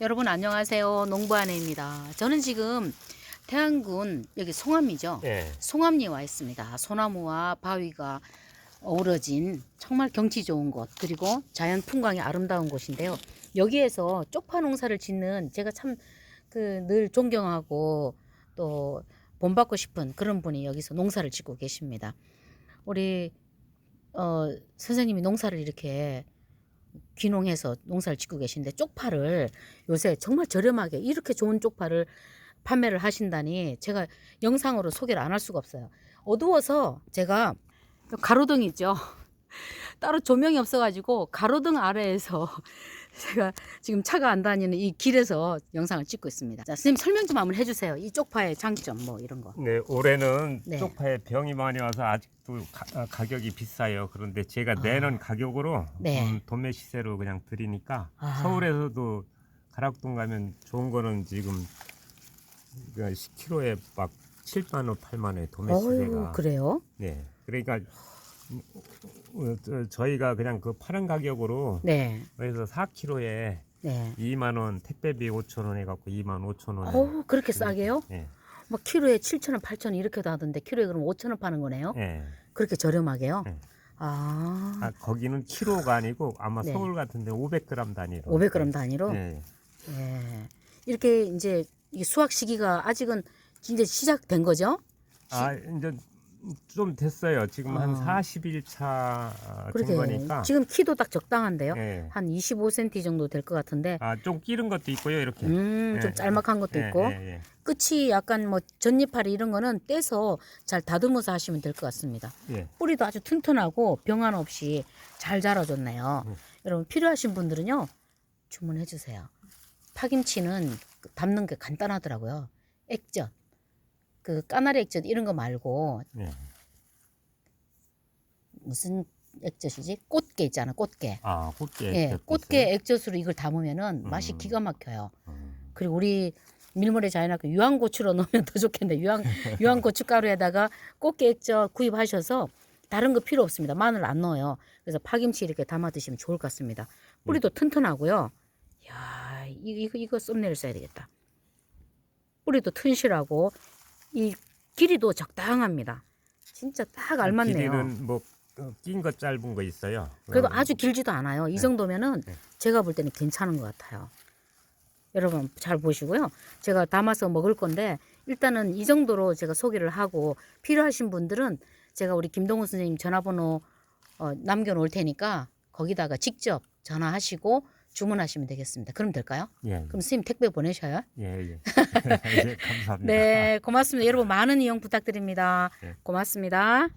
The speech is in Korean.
여러분 안녕하세요. 농부아내입니다. 저는 지금 태안군 여기 송암이죠. 예. 송암리에 와 있습니다. 소나무와 바위가 어우러진 정말 경치 좋은 곳 그리고 자연 풍광이 아름다운 곳인데요. 여기에서 쪽파 농사를 짓는 제가 참 그 늘 존경하고 또 본받고 싶은 그런 분이 여기서 농사를 짓고 계십니다. 우리 어 선생님이 농사를 이렇게 귀농해서 농사를 짓고 계신데 쪽파를 요새 정말 저렴하게 이렇게 좋은 쪽파를 판매를 하신다니 제가 영상으로 소개를 안 할 수가 없어요. 어두워서 제가 가로등 있죠. 따로 조명이 없어가지고 가로등 아래에서 제가 지금 차가 안 다니는 이 길에서 영상을 찍고 있습니다. 자, 선생님 설명 좀 한번 해주세요. 이 쪽파의 장점 뭐 이런 거. 네, 올해는 네. 쪽파에 병이 많이 와서 아직도 가, 격이 비싸요. 그런데 제가 아. 내는 가격으로 네. 음, 도매 시세로 그냥 드리니까 아. 서울에서도 가락동 가면 좋은 거는 지금 10kg에 막 7만 원, 8만 원에 도매 시세가. 그래요? 네, 그러니까 저- 저희가 그냥 그 파는 가격으로 네, 그래서 4kg에 네. 2만 원, 택배비 5천 원 해 갖고 2만 5천 원에. 어우 그렇게 싸게요? 예, 막 키로에 7천 원, 8천 원 이렇게도 하던데 키로에 그럼 5천 원 파는 거네요? 예. 그렇게 저렴하게요? 네. 아, 아, 거기는 키로가 아니고 아마 네. 서울 같은데 500g 단위로. 500g 단위로? 네. 예. 이렇게 이제 수확 시기가 아직은 이제 시작된 거죠? 아, 이제 좀 됐어요. 지금 한 아. 40일 차된 그렇게 거니까. 지금 키도 딱 적당한데요. 예. 한 25cm 정도 될 것 같은데 아, 좀 끼른 것도 있고요, 이렇게. 음, 좀 예. 짤막한 것도 예, 있고 예, 예. 끝이 약간 뭐 전잎파리 이런 거는 떼서 잘 다듬어서 하시면 될 것 같습니다. 예. 뿌리도 아주 튼튼하고 병환 없이 잘 자라줬네요. 음. 여러분 필요하신 분들은요 주문해 주세요. 파김치는 그 담는 게 간단하더라고요. 액젓, 그 까나리 액젓 이런 거 말고 예. 무슨 액젓이지? 꽃게 있잖아, 꽃게. 아, 꽃게. 예, 액젓도 꽃게 있어요? 액젓으로 이걸 담으면은 맛이 음. 기가 막혀요. 음. 그리고 우리 밀물의 자연학교 유황고추로 넣으면 더 좋겠네. 유황 유황고춧가루에다가 꽃게 액젓 구입하셔서 다른 거 필요 없습니다. 마늘 안 넣어요. 그래서 파김치 이렇게 담아 드시면 좋을 것 같습니다. 뿌리도 튼튼하고요. 야, 이- 이거 이거 썸네일 써야 되겠다. 뿌리도 튼실하고 이 길이도 적당합니다. 진짜 딱 알맞네요. 길이는 뭐낀 거 짧은 거 있어요. 그래도 어, 아주 길지도 않아요. 이 정도면은 네. 제가 볼 때는 괜찮은 것 같아요. 여러분 잘 보시고요. 제가 담아서 먹을 건데 일단은 이 정도로 제가 소개를 하고 필요하신 분들은 제가 우리 김동훈 선생님 전화번호 어, 남겨놓을 테니까 거기다가 직접 전화하시고 주문하시면 되겠습니다. 그럼 될까요? 예, 그럼 선생님 택배 보내셔요? 예, 예. 예, 감사합니다. 네, 고맙습니다. 여러분 많은 이용 부탁드립니다. 네. 고맙습니다.